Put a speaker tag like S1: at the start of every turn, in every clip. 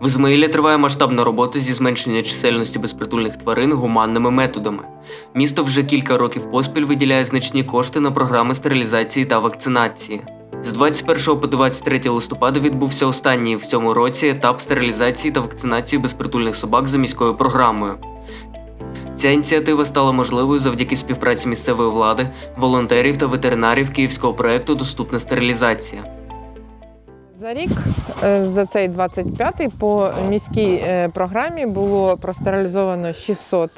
S1: В Ізмаїлі триває масштабна робота зі зменшення чисельності безпритульних тварин гуманними методами. Місто вже кілька років поспіль виділяє значні кошти на програми стерилізації та вакцинації. З 21 по 23 листопада відбувся останній в цьому році етап стерилізації та вакцинації безпритульних собак за міською програмою. Ця ініціатива стала можливою завдяки співпраці місцевої влади, волонтерів та ветеринарів київського проекту Доступна стерилізація.
S2: За рік, е, за цей 25-й, по міській е, програмі було простерилізовано 600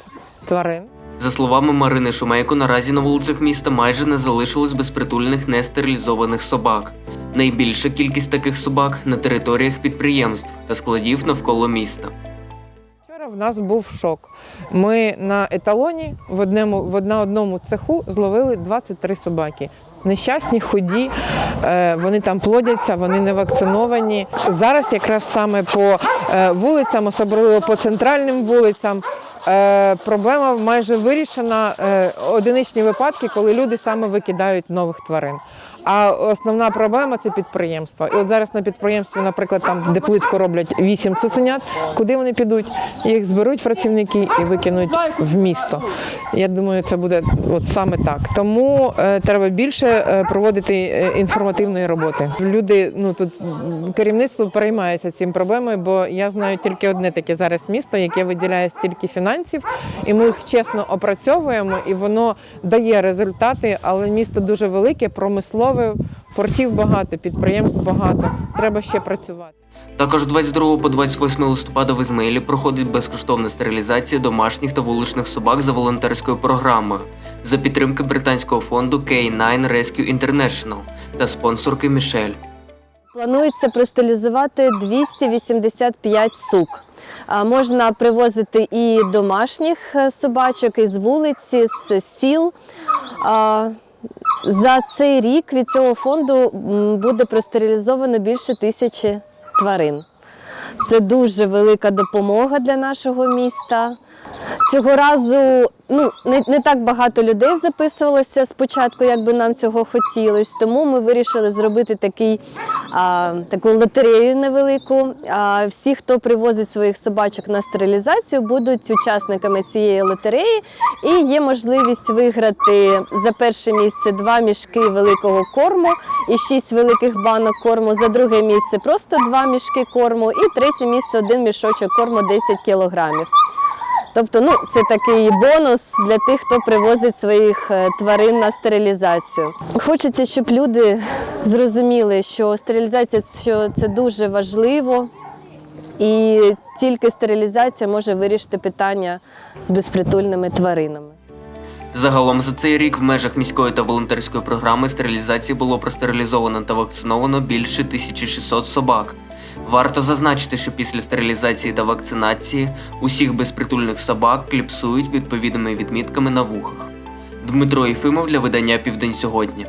S2: тварин.
S1: За словами Марини Шумейко, наразі на вулицях міста майже не залишилось безпритульних нестерилізованих собак. Найбільша кількість таких собак на територіях підприємств та складів навколо міста.
S2: Вчора в нас був шок. Ми на еталоні в одному, в на одному цеху зловили 23 собаки. Нещасні, худі, е, вони там плодяться, вони не вакциновані. Зараз якраз саме по е, вулицям, особливо по центральним вулицям, е, проблема майже вирішена. Одиничні випадки, коли люди саме викидають нових тварин. А основна проблема це підприємства. І от зараз на підприємстві, наприклад, там, де плитку роблять 8 цуценят, куди вони підуть? Їх зберуть працівники і викинуть в місто. Я думаю, це буде от саме так. Тому е, треба більше е, проводити е, інформативної роботи. Люди, ну тут керівництво переймається цим проблемою, бо я знаю тільки одне таке зараз місто, яке виділяє стільки фінансів, і ми їх чесно опрацьовуємо, і воно дає результати, але місто дуже велике, промислове, портів багато, підприємств багато. Треба ще працювати.
S1: Також 22 по 28 листопада в Ізмаїлі проходить безкоштовна стерилізація домашніх та вуличних собак за волонтерською програмою за підтримки британського фонду K9 Rescue International та спонсорки Мішель.
S3: Планується простилізувати 285 сук. Можна привозити і домашніх е, собачок, і з вулиці, з сіл. За цей рік від цього фонду буде простерилізовано більше тисячі тварин. Це дуже велика допомога для нашого міста. Цього разу ну, не, не так багато людей записувалося спочатку, як би нам цього хотілося. Тому ми вирішили зробити такий, а, таку лотерею невелику. А, всі, хто привозить своїх собачок на стерилізацію, будуть учасниками цієї лотереї. І є можливість виграти за перше місце два мішки великого корму і шість великих банок корму. За друге місце просто два мішки корму, і третє місце один мішочок корму 10 кілограмів. Тобто, ну це такий бонус для тих, хто привозить своїх е, тварин на стерилізацію. Хочеться, щоб люди зрозуміли, що стерилізація що це дуже важливо, і тільки стерилізація може вирішити питання з безпритульними тваринами.
S1: Загалом за цей рік в межах міської та волонтерської програми стерилізації було простерилізовано та вакциновано більше 1600 собак. Варто зазначити, що після стерилізації та вакцинації усіх безпритульних собак кліпсують відповідними відмітками на вухах. Дмитро Єфимов для видання Південь сьогодні.